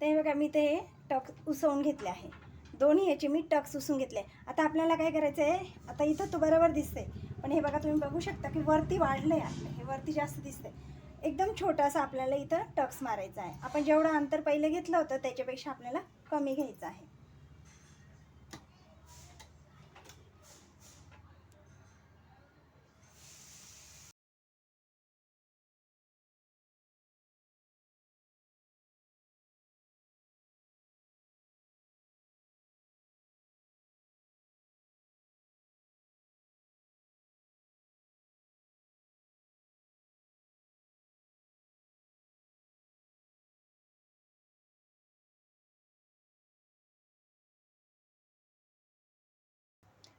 तर हे बघा मी ते हे टक्स उसवून घेतले आहे. दोन्ही याचे मी टक्स उसून घेतले. आता आपल्याला काय करायचं आहे आता इथं तो बरोबर दिसते पण हे बघा तुम्ही बघू शकता की वरती वाढलं आहे आपलं हे वरती जास्त दिसते एकदम छोटासा आपल्याला इथं टक्स मारायचा आहे. आपण जेवढं अंतर पहिले घेतलं होतं त्याच्यापेक्षा आपल्याला कमी घ्यायचं आहे.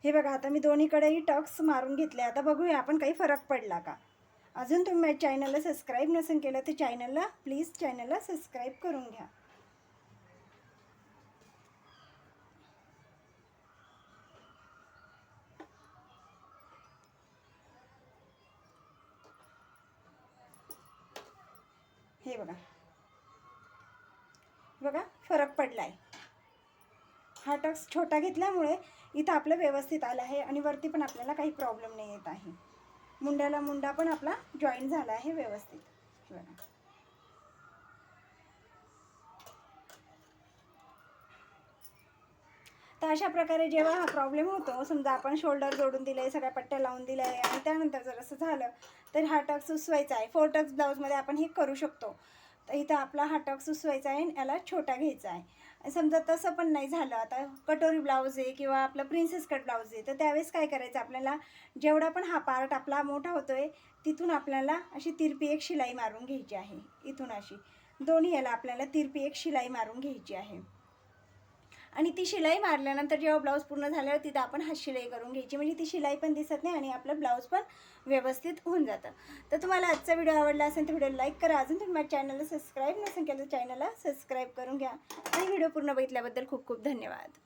हे बघा आता मी दोन्हीकडेही टक्स मारून घेतले. आता बघूया आपण काही फरक पडला का? अजून तुम्ही माझ्या चॅनलला सबस्क्राईब नसेल केलं तर चॅनलला प्लीज चॅनलला सबस्क्राईब करून घ्या. हे बघा. बघा फरक पडला आहे हा टक्स छोटा घेतल्यामुळे इथं आपलं व्यवस्थित आलं आहे आणि वरती पण आपल्याला काही प्रॉब्लेम नाही येत आहे. मुंड्याला मुंडा पण आपला जॉईन झाला आहे व्यवस्थित. बघा. तर अशा प्रकारे जेव्हा हा प्रॉब्लेम होतो समजा आपण शोल्डर जोडून दिले सगळ्या पट्ट्या लावून दिल्या आहे आणि त्यानंतर जर असं झालं तर हा टक्स उसवायचा आहे. फोर टक्स ब्लाऊजमध्ये आपण हे करू शकतो. तर इथं आपला हा टक सुसवायचा आहे आणि याला छोटा घ्यायचा आहे. समजा तसं पण नाही झालं. आता कटोरी ब्लाऊज आहे किंवा आपलं प्रिन्सेस कट ब्लाऊज आहे. तर त्यावेळेस काय करायचं? आपल्याला जेवढा पण हा पार्ट आपला मोठा होतो आहे तिथून आपल्याला अशी तिरपी एक शिलाई मारून घ्यायची आहे. इथून अशी. दोन्ही याला आपल्याला तिरपी एक शिलाई मारून घ्यायची आहे. आणि ती शिलाई मारल्यानंतर जेव्हा ब्लाऊज पूर्ण झाल्यावर तिथं आपण हात शिलाई करून घ्यायची. म्हणजे ती शिलाई पण दिसत नाही आणि आपलं ब्लाऊज पण व्यवस्थित होऊन जातं. तर तुम्हाला आजचा व्हिडिओ आवडला असेल तर व्हिडिओ लाईक करा. अजून तुम्ही माझ्या चॅनलला सबस्क्राईब नसेल केलं तर चॅनलला सबस्क्राईब करून घ्या. आणि व्हिडिओ पूर्ण बघितल्याबद्दल खूप खूप धन्यवाद.